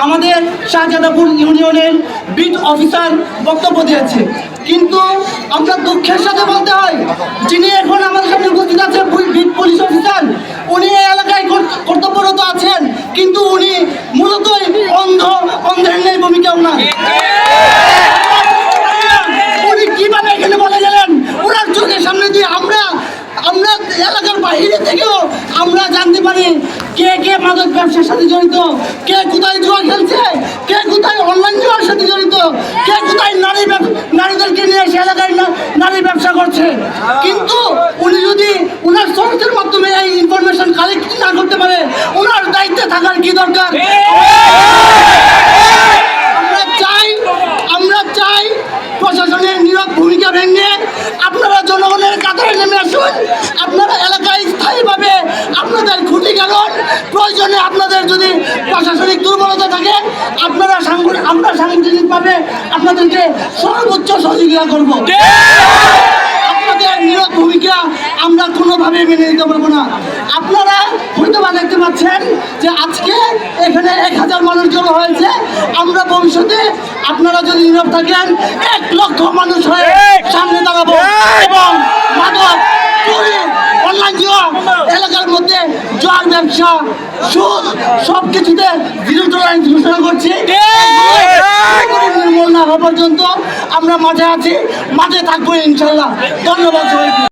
আমাদের শাহজাদাপুর ইউনিয়নের beat officer বক্তব্য দিয়েছে। কিন্তু আমরা দুঃখের সাথে বলতে হয়, যিনি এখন আমাদের সামনে উপস্থিত আছে বিট পুলিশ অফিসার, উনি এই এলাকায় কর- কর্তব্যরত আছেন, কিন্তু উনি মূলতই অন্ধ, অন্ধের নেই ভূমিকা ওনার উনি কীভাবে এখানে বলে গেলেন? ওনার চোখের সামনে দিয়ে আমরা আমরা এলাকার বাইরে থেকেও আমরা জানতে পারি কে কে মাদক ব্যবসার সাথে জড়িত? কে কোথায় জুয়া খেলছে? কে কোথায় অনলাইন জুয়ার সাথে জড়িত? কে কোথায় নারী নারীদেরকে নিয়ে এসে এলাকায় না- নারী ব্যবসা করছে? কিন্তু উনি যদি ওনার সোর্সের মাধ্যমে এই ইনফরমেশন কালেক্ট না করতে পারে ওনার দায়িত্বে থাকার কি দরকার? আমরা চাই আমরা চাই প্রশাসনের নীরব ভূমিকা ভেঙে আপনারা আপনাদের যদি প্রশাসনিক দুর্বলতা থাকে আপনারা আমরা সাংগঠনিকভাবে আপনাদেরকে সর্বোচ্চ সহযোগিতা করব। আপনাদের নীরব ভূমিকা আমরা কোনোভাবে মেনে নিতে পারব না। আপনারা হয়তো বা দেখতে পাচ্ছেন যে আজকে এখানে এক হাজার মানুষ জড়ো হয়েছে। আমরা ভবিষ্যতে আপনারা যদি নীরব থাকেন এক লক্ষ মানুষ হয়ে সামনে দাঁড়াবো। এবং মাদক অনলাইন এলাকার ব্যবসা সুদ সব কিছুতে জিরো টলারেন্স ঘোষণা করছি। নির্মূল না হওয়া পর্যন্ত আমরা মাঝে আছি মাঝে থাকব ইনশাল্লাহ। ধন্যবাদ সবাইকে।